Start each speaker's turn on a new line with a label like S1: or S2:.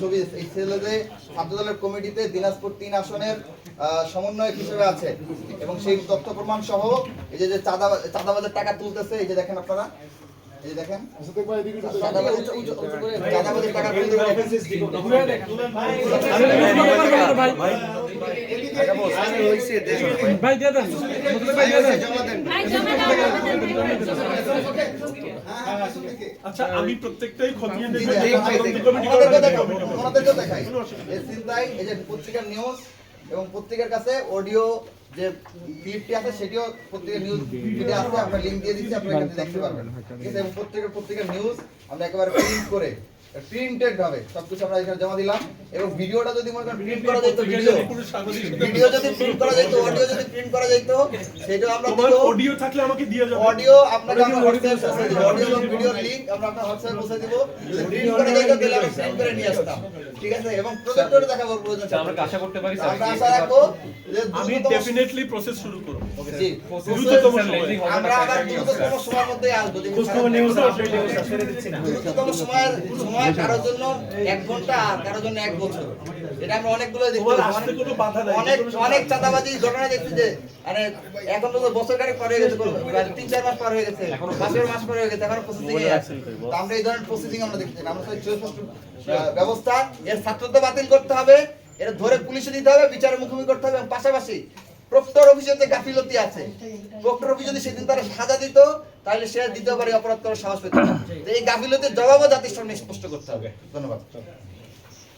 S1: ছবি এই ছেলেদের ছাত্রদলের কমিটিতে দিনাজপুর তিন আসনের সমন্বয়ক হিসেবে আছে। এবং সেই তথ্য প্রমাণ সহ এই যে চাঁদা চাঁদাবাজের টাকা তুলতেছে এই যে দেখেন আপনারা এই দেখেন। চাঁদাবাজ- টাকা তুলতেছে
S2: ভাই দিয়ে দেন ভাই দিয়ে দেন।
S3: ভাই জমা দাও
S4: আচ্ছা আমি প্রত্যেকটাই খতিয়ে
S1: জি,
S4: দেখে
S1: নিউজ এবং পত্রিকার কাছে অডিও যে ফিডটি আছে, সেটিও পত্রিকার নিউজ ফিডে আছে আমরা লিঙ্ক দিয়ে দিচ্ছি, আপনারা দেখতে পারবেন। ঠিক এবং পত্রিকার পত্রিকার নিউজ আমরা একেবারে প্রিন্ট করে প্রিন্টেড ভাবে সবকিছু আমরা এখানে জমা দিলাম। এবং ভিডিওটা যদি মনে করেন প্রিন্ট করা যেত ভিডিও ভিডিও যদি প্রিন্ট করা যেত অডিও যদি প্রিন্ট করা যেত সেটাও আমরা
S4: তোমার অডিও থাকলে আমাকে দিয়ে যাবে।
S1: অডিও আপনাকে আমরা হোয়াটসঅ্যাপে পৌঁছে দিব অডিও এবং ভিডিওর লিংক আমরা আপনার হোয়াটসঅ্যাপে পৌঁছে দিব। প্রিন্ট করে যাইতো তাহলে আমরা সেন্ড করে নিয়ে আসতাম। ঠিক আছে? এবং প্রজেক্টরে দেখাবো প্রয়োজন
S5: আমরা কি আশা করতে পারি স্যার
S1: আমরা আশা রাখব যে
S4: আমি ডেফিনেটলি প্রসেস শুরু করব।
S1: জি,
S4: দ্রুততম সময়ে।
S1: আমরা আবার দ্রুততম সময়ের মধ্যে আসব।
S4: নিউজ
S1: দ্রুততম সময়ের সময় কারোর জন্য এক ঘণ্টা আর কারোর জন্য এক বছর। এটা আমরা অনেকগুলো অনেক
S4: সময়
S1: অনেক চাঁদাবাজি ঘটনা দেখছি যে মানে এখন তো বছর কারে পার হয়ে গেছে তিন চার মাস পার হয়ে গেছে। মাসের মাস পার হয়ে গেছে এখন প্রসেসিং এ আছে। তো আমরা এই ধরনের প্রসেসিং আমরা না। আমরা ব্যবস্থা এর ছাত্রত্ব বাতিল করতে হবে এটা ধরে পুলিশে দিতে হবে বিচারের মুখোমুখি করতে হবে এবং পাশাপাশি প্রক্টর অভিযোগে গাফিলতি আছে। প্রক্টর অফিস যদি সেদিন তারা সাজা দিত তাহলে সে দ্বিতীয়বারে অপরাধ করার সাহস পেত এই গাফিলতির জবাবও জাতির সামনে স্পষ্ট করতে হবে। ধন্যবাদ।